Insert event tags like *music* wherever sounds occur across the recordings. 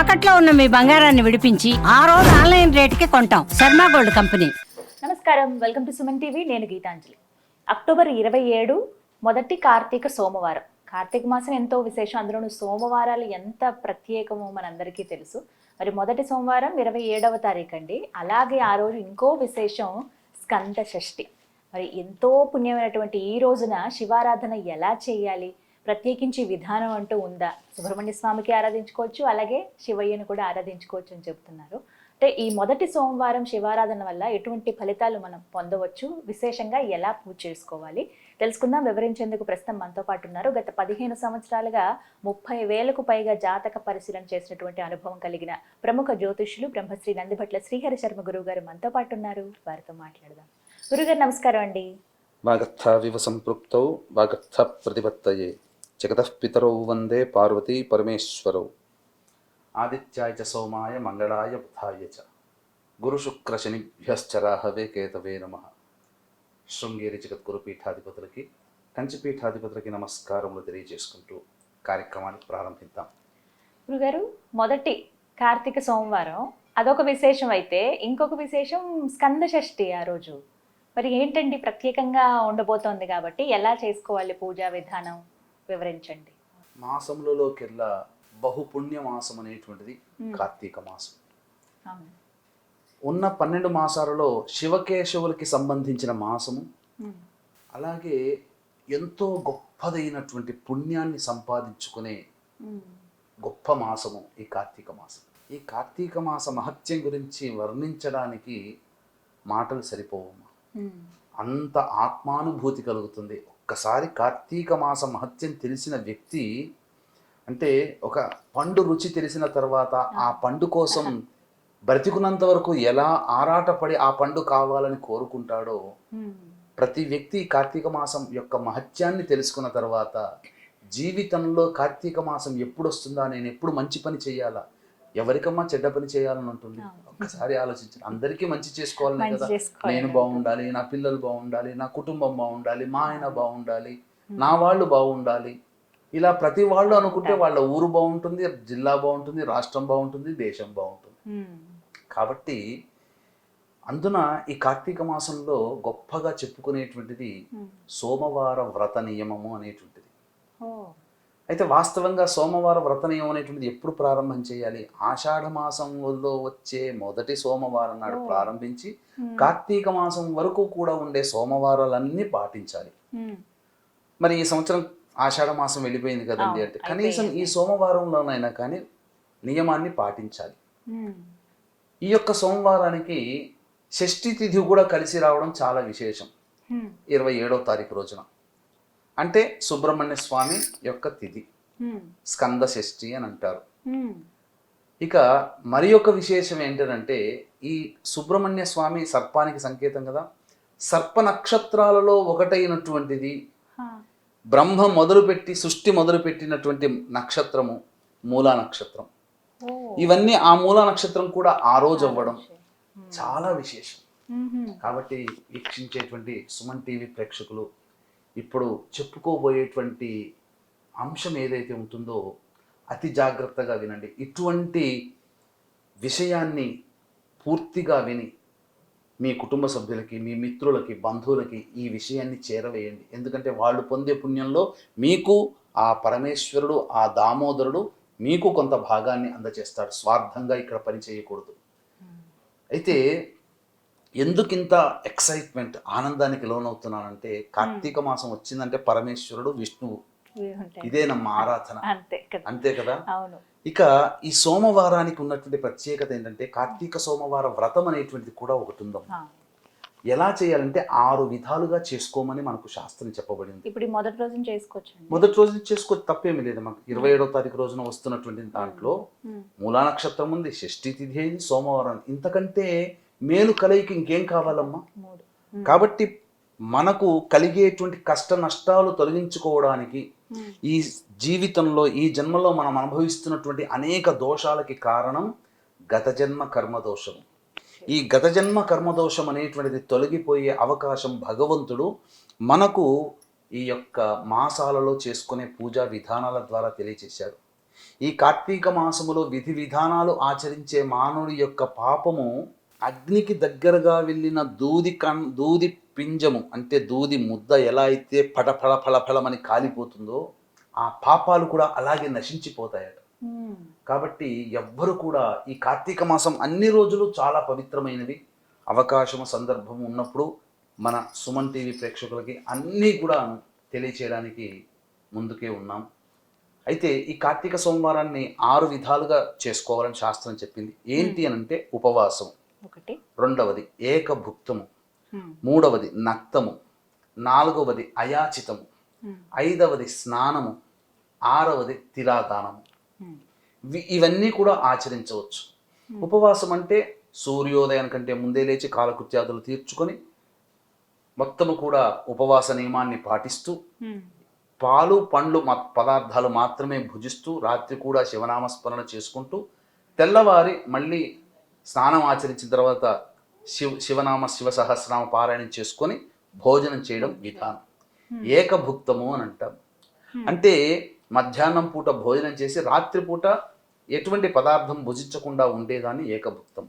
తాకట్లో ఉన్న మీ బంగారాన్ని విడిపించి ఆ రోజు ఆన్లైన్ రేటుకి కొంటాం. Sharma gold company. నమస్కారం. Welcome to Suman TV. నేను గీతాంజలి. అక్టోబర్ ఇరవై ఏడు మొదటి కార్తీక సోమవారం. కార్తీక మాసం ఎంతో విశేషం. అందులోనూ సోమవారాలు ఎంత ప్రత్యేకమో మనందరికీ తెలుసు. మరి మొదటి సోమవారం ఇరవై ఏడవ తారీఖు అండి. అలాగే ఆ రోజు ఇంకో విశేషం స్కంద షష్ఠి. మరి ఎంతో పుణ్యమైనటువంటి ఈ రోజున శివారాధన ఎలా చేయాలి? ప్రత్యేకించి విధానం అంటూ ఉందా? సుబ్రహ్మణ్య స్వామికి ఆరాధించుకోవచ్చు అలాగే శివయ్యను కూడా ఆరాధించుకోవచ్చు అని చెప్తున్నారు. అంటే ఈ మొదటి సోమవారం శివారాధన వల్ల ఎటువంటి ఫలితాలు మనం పొందవచ్చు? విశేషంగా ఎలా పూజ చేసుకోవాలి? తెలుసుకుందాం. వివరించేందుకు ప్రస్తుతం మనతో పాటు ఉన్నారు. గత పదిహేను సంవత్సరాలుగా ముప్పై వేలకు పైగా జాతక పరిశీలన చేసినటువంటి అనుభవం కలిగిన ప్రముఖ జ్యోతిష్యులు బ్రహ్మశ్రీ నందిభట్ల శ్రీహరి శర్మ గురువు గారు మనతో పాటు ఉన్నారు. వారితో మాట్లాడదాం. గురుగారు నమస్కారం అండి. వాగర్థావివ సంపృక్తౌ వాగర్థ ప్రతిపత్తయే. జగతఃపితరౌ వందే పార్వతీ పరమేశ్వరౌ ఆదిత్యాయ చ సోమాయ మంగళాయ బుధాయ చ గురుశుక్రశనిభ్యశ్చరాహవే కేతవే నమ శృంగేరి జగద్గురు పీఠాధిపతులకి కంచి పీఠాధిపతులకి నమస్కారములు తెలియజేసుకుంటూ కార్యక్రమాన్ని ప్రారంభిద్దాం. గురుగారు మొదటి కార్తీక సోమవారం. అదొక విశేషం అయితే ఇంకొక విశేషం స్కంద షష్ఠి ఆ రోజు. మరి ఏంటండి ప్రత్యేకంగా ఉండబోతోంది కాబట్టి ఎలా చేసుకోవాలి పూజా విధానం? వివరించండి. మాసములలోకెల్లా బహుపుణ్య మాసం అనేటువంటిది కార్తీక మాసం ఉన్న పన్నెండు మాసాలలో శివకేశవులకి సంబంధించిన మాసము. అలాగే ఎంతో గొప్పదైనటువంటి పుణ్యాన్ని సంపాదించుకునే. గొప్ప మాసము ఈ కార్తీక మాసం ఈ కార్తీక మాస మహత్యం గురించి వర్ణించడానికి మాటలు సరిపోవమ్మా. అంత ఆత్మానుభూతి కలుగుతుంది. ఒక్కసారి కార్తీక మాస మహత్యం తెలిసిన వ్యక్తి అంటే ఒక పండు రుచి తెలిసిన తర్వాత ఆ పండు కోసం బ్రతికున్నంత వరకు ఎలా ఆరాటపడి ఆ పండు కావాలని కోరుకుంటాడో ప్రతి వ్యక్తి కార్తీక మాసం యొక్క మహత్యాన్ని తెలుసుకున్న తర్వాత జీవితంలో కార్తీక మాసం ఎప్పుడు వస్తుందా నేను ఎప్పుడు మంచి పని చేయాలా? ఎవరికమ్మా చెడ్డ పని చేయాలని ఉంటుంది. ఒక్కసారి ఆలోచించండి. అందరికీ మంచి చేసుకోవాలని కదా. నేను బాగుండాలి నా పిల్లలు బాగుండాలి నా కుటుంబం బాగుండాలి మా ఆయన బాగుండాలి నా వాళ్ళు బాగుండాలి. ఇలా ప్రతి వాళ్ళు అనుకుంటే వాళ్ళ ఊరు బాగుంటుంది జిల్లా బాగుంటుంది రాష్ట్రం బాగుంటుంది దేశం బాగుంటుంది. కాబట్టి అందున ఈ కార్తీక మాసంలో గొప్పగా చెప్పుకునేటువంటిది. సోమవార వ్రత నియమము అనేటువంటిది. అయితే వాస్తవంగా సోమవార వ్రత నియమం అనేటువంటిది ఎప్పుడు ప్రారంభం చేయాలి ఆషాఢ మాసంలో వచ్చే మొదటి సోమవారం నాడు. ప్రారంభించి. కార్తీక మాసం వరకు కూడా ఉండే సోమవారాలన్నీ పాటించాలి. మరి ఈ సంవత్సరం ఆషాఢ మాసం వెళ్ళిపోయింది కదండి అంటే కనీసం ఈ. సోమవారంలోనైనా కానీ నియమాన్ని పాటించాలి. ఈ యొక్క సోమవారానికి షష్ఠి తిథి కూడా కలిసి రావడం చాలా విశేషం. ఇరవై ఏడవ తారీఖు రోజున అంటే సుబ్రహ్మణ్య స్వామి యొక్క తిథి. స్కంద షష్ఠి అని అంటారు. ఇక మరి ఒక విశేషం ఏంటంటే ఈ సుబ్రహ్మణ్య స్వామి సర్పానికి సంకేతం కదా సర్ప నక్షత్రాలలో ఒకటైనటువంటిది. బ్రహ్మ మొదలుపెట్టి సృష్టి మొదలుపెట్టినటువంటి నక్షత్రము మూలా నక్షత్రం. ఇవన్నీ ఆ మూలా నక్షత్రం కూడా ఆ రోజు అవ్వడం. చాలా విశేషం. కాబట్టి వీక్షించేటువంటి సుమన్ టీవీ ప్రేక్షకులు ఇప్పుడు చెప్పుకోబోయేటువంటి అంశం ఏదైతే ఉంటుందో అతి జాగ్రత్తగా వినండి. ఇటువంటి విషయాన్ని పూర్తిగా విని మీ కుటుంబ సభ్యులకి మీ మిత్రులకి బంధువులకి ఈ విషయాన్ని చేరవేయండి. ఎందుకంటే వాళ్ళు పొందే పుణ్యంలో మీకు ఆ పరమేశ్వరుడు ఆ దామోదరుడు మీకు కొంత భాగాన్ని అందజేస్తాడు స్వార్థంగా ఇక్కడ పని చేయకూడదు. అయితే ఎందుకింత ఎక్సైట్మెంట్ ఆనందానికి లోనవుతున్నానంటే కార్తీక మాసం వచ్చిందంటే పరమేశ్వరుడు విష్ణువు. ఇదే నమ్మ ఆరాధన. అంతే కదా. ఇక ఈ సోమవారానికి ఉన్నటువంటి ప్రత్యేకత ఏంటంటే కార్తీక సోమవార వ్రతం అనేటువంటిది కూడా ఒకటి ఉందాం ఆ. ఎలా చేయాలంటే ఆరు విధాలుగా చేసుకోమని మనకు శాస్త్రం చెప్పబడింది. ఇప్పుడు మొదటి రోజున చేసుకోవచ్చండి. మొదటి రోజు చేసుకో తప్పేమీ లేదు మనకు ఇరవై ఏడవ తారీఖు రోజున వస్తున్నటువంటి దాంట్లో. మూలా నక్షత్రం ఉంది షష్ఠి తిథి అయింది సోమవారం ఇంతకంటే మేలు కలయికి ఇంకేం కావాలమ్మా. కాబట్టి మనకు కలిగేటువంటి కష్ట నష్టాలు తొలగించుకోవడానికి. ఈ జీవితంలో ఈ జన్మలో మనం అనుభవిస్తున్నటువంటి అనేక దోషాలకి కారణం గత జన్మ కర్మ దోషం ఈ గత జన్మ కర్మ దోషం అనేటువంటిది తొలగిపోయే అవకాశం భగవంతుడు మనకు ఈ యొక్క మాసాలలో చేసుకునే పూజా విధానాల ద్వారా తెలియచేశాడు ఈ కార్తీక మాసములో విధి విధానాలు ఆచరించే మానవుడి యొక్క పాపము అగ్నికి దగ్గరగా వెళ్ళిన దూది కన్ దూది పింజము అంటే దూది ముద్ద ఎలా అయితే పటపళ ఫలఫలమని కాలిపోతుందో ఆ పాపాలు కూడా అలాగే నశించిపోతాయట. కాబట్టి ఎవ్వరు కూడా ఈ కార్తీక మాసం అన్ని రోజులు చాలా పవిత్రమైనవి. అవకాశము సందర్భం ఉన్నప్పుడు మన సుమన్ టీవీ ప్రేక్షకులకి అన్నీ కూడా తెలియచేయడానికి ముందుకే ఉన్నాం. అయితే ఈ కార్తీక సోమవారాన్ని ఆరు విధాలుగా చేసుకోవాలని శాస్త్రం చెప్పింది. ఏంటి అని అంటే ఉపవాసం. ఒకటి. రెండవది ఏకభుక్తము. మూడవది నక్తము. నాలుగవది అయాచితము. ఐదవది స్నానము. ఆరవది తిలాదానము ఇవన్నీ కూడా ఆచరించవచ్చు. ఉపవాసం అంటే సూర్యోదయం కంటే ముందే లేచి కాలకృత్యాదులు తీర్చుకొని మొత్తము కూడా ఉపవాస నియమాన్ని పాటిస్తూ. పాలు పండ్లు పదార్థాలు మాత్రమే భుజిస్తూ రాత్రి కూడా శివనామస్మరణ చేసుకుంటూ తెల్లవారి మళ్ళీ స్నానం ఆచరించిన తర్వాత శివ శివనామ శివ సహస్రనామ పారాయణం చేసుకొని భోజనం చేయడం విధానం. ఏకభుక్తము అని అంటాం. అంటే మధ్యాహ్నం పూట భోజనం చేసి రాత్రి పూట ఎటువంటి పదార్థం భుజించకుండా ఉండేదాన్ని ఏకభుక్తం.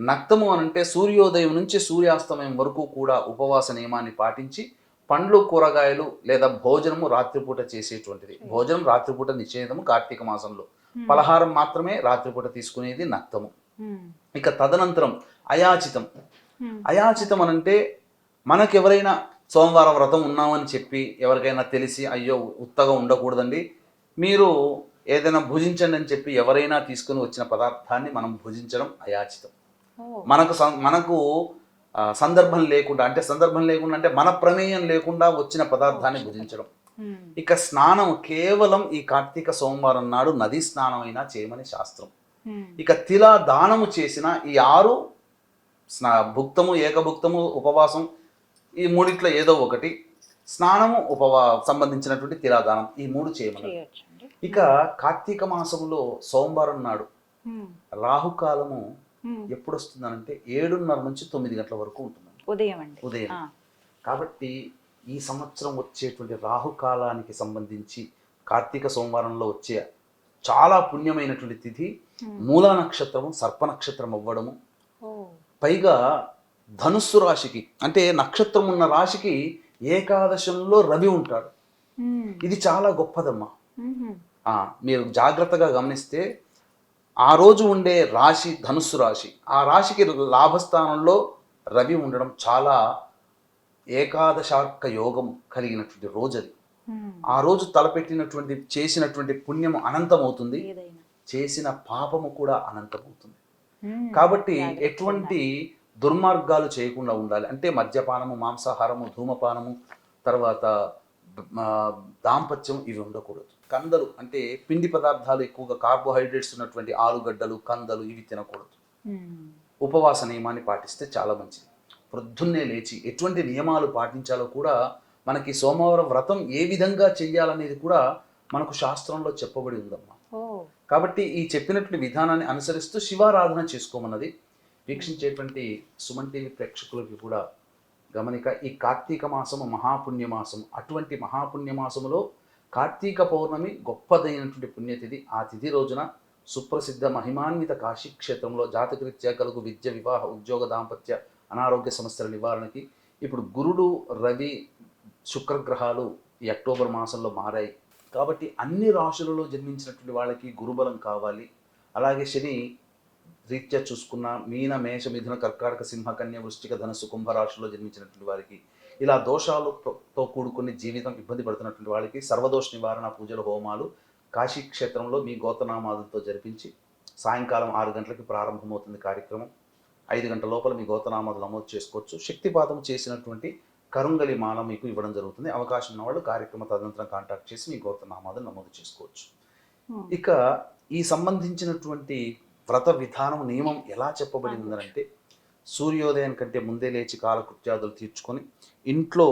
నక్తము అని అంటే సూర్యోదయం నుంచి సూర్యాస్తమయం వరకు కూడా ఉపవాస నియమాన్ని పాటించి పండ్లు కూరగాయలు లేదా భోజనము రాత్రిపూట చేసేటువంటిది. భోజనం రాత్రిపూట నిషేధము కార్తీక మాసంలో. పలహారం మాత్రమే రాత్రిపూట తీసుకునేది నక్తము. ఇక తదనంతరం అయాచితం. అయాచితం అని అంటే మనకెవరైనా సోమవారం వ్రతం ఉన్నామని చెప్పి ఎవరికైనా తెలిసి అయ్యో ఉత్తగా ఉండకూడదండి మీరు ఏదైనా భుజించండి అని చెప్పి ఎవరైనా తీసుకుని వచ్చిన పదార్థాన్ని మనం భుజించడం అయాచితం. మనకు మనకు సందర్భం లేకుండా అంటే సందర్భం లేకుండా అంటే మన ప్రమేయం లేకుండా వచ్చిన పదార్థాన్ని భుజించడం. ఇక స్నానం కేవలం ఈ కార్తీక సోమవారం నాడు నదీ స్నానం అయినా చేయమని శాస్త్రం. ఇక తిలా దానము చేసిన ఈ ఆరు స్నా భుక్తము ఏకభుక్తము ఉపవాసం ఈ మూడిట్లో ఏదో ఒకటి స్నానము ఉపవా సంబంధించినటువంటి తిలాదానం ఈ మూడు చేయొచ్చండి ఇక కార్తీక మాసంలో సోమవారం నాడు. రాహుకాలము. ఎప్పుడు వస్తుందనంటే ఏడున్నర నుంచి తొమ్మిది గంటల వరకు ఉంటుంది ఉదయం అండి ఉదయం. కాబట్టి ఈ సంవత్సరం వచ్చేటువంటి రాహుకాలానికి సంబంధించి కార్తీక సోమవారంలో వచ్చే చాలా పుణ్యమైనటువంటి తిథి మూలా నక్షత్రము సర్ప నక్షత్రం అవ్వడము. పైగా ధనుస్సు రాశికి అంటే నక్షత్రం ఉన్న రాశికి ఏకాదశంలో రవి ఉంటాడు ఉమ్. ఇది చాలా గొప్పదమ్మా. ఆ, మీరు జాగ్రత్తగా గమనిస్తే ఆ రోజు ఉండే రాశి ధనుస్సు రాశి ఆ రాశికి లాభస్థానంలో రవి ఉండడం చాలా ఏకాదశార్క యోగం కలిగినటువంటి రోజు అది. ఆ రోజు తలపెట్టినటువంటి చేసినటువంటి పుణ్యము అనంతమవుతుంది. ఏదైనా. చేసిన పాపము కూడా అనంతమవుతుంది. ఉమ్. కాబట్టి ఎటువంటి దుర్మార్గాలు చేయకుండా ఉండాలి. అంటే మద్యపానము మాంసాహారము ధూమపానము తర్వాత దాంపత్యం ఇవి ఉండకూడదు. కందలు అంటే పిండి పదార్థాలు ఎక్కువగా కార్బోహైడ్రేట్స్ ఉన్నటువంటి ఆలుగడ్డలు కందలు ఇవి తినకూడదు. ఉపవాస నియమాన్ని పాటిస్తే చాలా మంచిది. ప్రొద్దున్నే లేచి ఎటువంటి నియమాలు పాటించాలో కూడా మనకి సోమవారం వ్రతం ఏ విధంగా చెయ్యాలనేది కూడా మనకు శాస్త్రంలో చెప్పబడి ఉందమ్మా. కాబట్టి ఈ చెప్పినటువంటి విధానాన్ని అనుసరిస్తూ శివారాధన చేసుకోమన్నది వీక్షించేటువంటి సుమన్ టీవీ ప్రేక్షకులకి కూడా గమనిక ఈ కార్తీక మాసము మహాపుణ్య మాసం అటువంటి మహాపుణ్య మాసములో కార్తీక పౌర్ణమి గొప్పదైనటువంటి పుణ్యతిథి ఆ తిథి రోజున సుప్రసిద్ధ మహిమాన్విత కాశీ క్షేత్రంలో జాతకరీత్యా కలుగు విద్య వివాహ ఉద్యోగ దాంపత్య అనారోగ్య సమస్యల నివారణకి ఇప్పుడు గురుడు రవి శుక్రగ్రహాలు ఈ అక్టోబర్ మాసంలో మారాయి. కాబట్టి అన్ని రాశులలో జన్మించినటువంటి వాళ్ళకి గురుబలం కావాలి. అలాగే శని రీత్యా చూసుకున్న మీన మేష మిథున కర్కాటక సింహ కన్య వృశ్చిక ధనస్సు కుంభరాశిలో జన్మించినటువంటి వారికి ఇలా దోషాలతో కూడుకుని జీవితం ఇబ్బంది పడుతున్నటువంటి వాళ్ళకి సర్వదోష నివారణ పూజల హోమాలు కాశీ క్షేత్రంలో మీ గోతనామాలతో జరిపించి సాయంకాలం ఆరు గంటలకి ప్రారంభమవుతుంది కార్యక్రమం. ఐదు గంటల లోపల మీ గోతనామాలు నమోదు చేసుకోవచ్చు. శక్తిపాతం చేసినటువంటి కరుంగలి మాల మీకు ఇవ్వడం జరుగుతుంది అవకాశం ఉన్న వాళ్ళు కార్యక్రమ తదనంతరం కాంటాక్ట్ చేసి మీ గోత్రనామాలను నమోదు చేసుకోవచ్చు ఉమ్. ఇక ఈ సంబంధించినటువంటి వ్రత విధానం నియమం ఎలా చెప్పబడి ఉందనంటే సూర్యోదయం కంటే ముందే లేచి కాలకృత్యాదులు తీర్చుకొని ఇంట్లో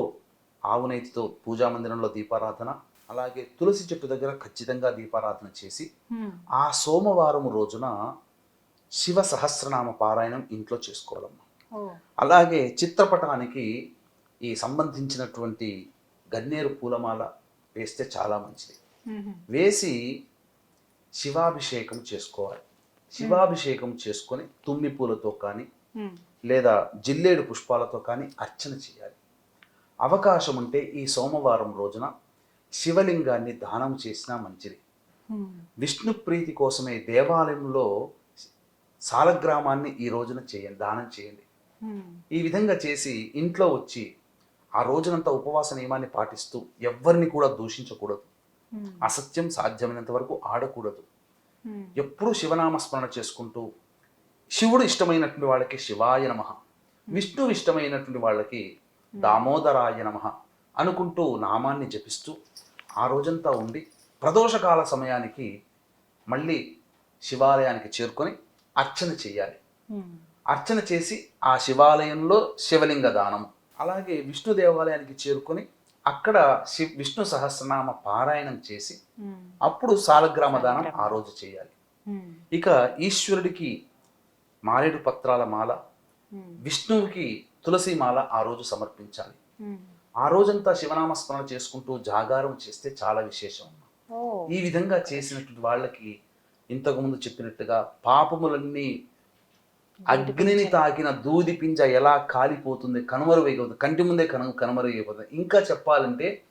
ఆవునేతితో పూజా మందిరంలో దీపారాధన అలాగే తులసి చెట్టు దగ్గర ఖచ్చితంగా దీపారాధన చేసి ఉమ్. ఆ సోమవారం రోజున శివ సహస్రనామ పారాయణం ఇంట్లో చేసుకోవాలమ్మా. అలాగే చిత్రపటానికి ఈ సంబంధించినటువంటి గన్నేరు పూలమాల వేస్తే చాలా మంచిది. వేసి శివాభిషేకం చేసుకోవాలి. శివాభిషేకం చేసుకొని తుమ్మి పూలతో కానీ లేదా జిల్లేడు పుష్పాలతో కానీ అర్చన చేయాలి. అవకాశం ఉంటే ఈ సోమవారం రోజున శివలింగాన్ని దానం చేసినా మంచిది. విష్ణు ప్రీతి కోసమే దేవాలయంలో సాలగ్రామాన్ని ఈ రోజున చేయండి దానం చేయండి. ఈ విధంగా చేసి ఇంట్లో వచ్చి ఆ రోజునంతా ఉపవాస నియమాన్ని పాటిస్తూ ఎవ్వరిని కూడా దూషించకూడదు. అసత్యం సాధ్యమైనంత వరకు ఆడకూడదు. ఎప్పుడూ శివనామస్మరణ చేసుకుంటూ శివుడు ఇష్టమైనటువంటి వాళ్ళకి శివాయ నమ విష్ణు ఇష్టమైనటువంటి వాళ్ళకి దామోదరాయ నమ అనుకుంటూ నామాన్ని జపిస్తూ ఆ రోజంతా ఉండి ప్రదోషకాల సమయానికి మళ్ళీ శివాలయానికి చేరుకొని అర్చన చేయాలి. అర్చన చేసి ఆ శివాలయంలో శివలింగ దానం. అలాగే విష్ణు దేవాలయానికి చేరుకొని అక్కడ శి విష్ణు సహస్రనామ పారాయణం చేసి అప్పుడు సాలగ్రామ దానం ఆ రోజు చేయాలి. ఇక ఈశ్వరుడికి మారేడు పత్రాల మాల విష్ణువుకి తులసి మాల ఆ రోజు సమర్పించాలి. ఆ రోజంతా శివనామ స్మరణ చేసుకుంటూ జాగారం చేస్తే చాలా విశేషం ఈ విధంగా చేసినటువంటి వాళ్ళకి ఇంతకు ముందు చెప్పినట్టుగా పాపములన్నీ అగ్నిని తాకిన దూది పింజ ఎలా కాలిపోతుంది? కనుమరువైపోతుంది కంటి ముందే కను కనుమరుగైపోతుంది ఇంకా చెప్పాలంటే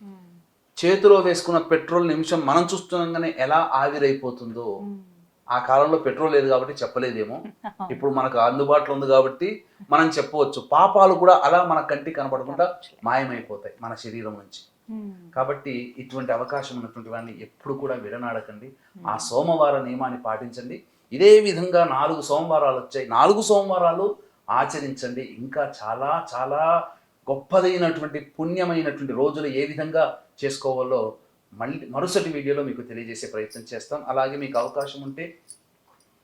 చేతిలో వేసుకున్న పెట్రోల్ నిమిషం మనం చూస్తుండగానే ఎలా ఆవిరైపోతుందో. ఆ కాలంలో పెట్రోల్ లేదు కాబట్టి చెప్పలేదేమో. *laughs* ఇప్పుడు మనకు అందుబాటులో ఉంది కాబట్టి మనం చెప్పవచ్చు. పాపాలు కూడా అలా మన కంటికి కనపడకుండా మాయమైపోతాయి మన శరీరం నుంచి. కాబట్టి ఇటువంటి అవకాశం ఉన్నటువంటి వాడిని ఎప్పుడు కూడా విడనాడకండి. ఆ సోమవార నియమాన్ని పాటించండి. ఇదే విధంగా నాలుగు సోమవారాలు వచ్చాయి. నాలుగు సోమవారాలు ఆచరించండి. ఇంకా చాలా చాలా గొప్పదైనటువంటి పుణ్యమైనటువంటి రోజులు ఏ విధంగా చేసుకోవాలో మళ్ళీ మరుసటి వీడియోలో మీకు తెలియజేసే ప్రయత్నం చేస్తాం. అలాగే మీకు అవకాశం ఉంటే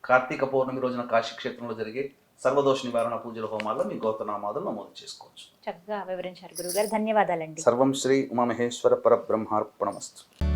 కార్తీక పౌర్ణమి రోజున కాశీ క్షేత్రంలో జరిగే సర్వదోష నివారణ పూజల హోమాల్లో మీ గోత్రనామాదులు నమోదు చేసుకోవచ్చు. చక్కగా వివరించారు గురుగారు ధన్యవాదాలండి. సర్వం శ్రీ ఉమామహేశ్వర పరబ్రహ్మార్పణమస్తు.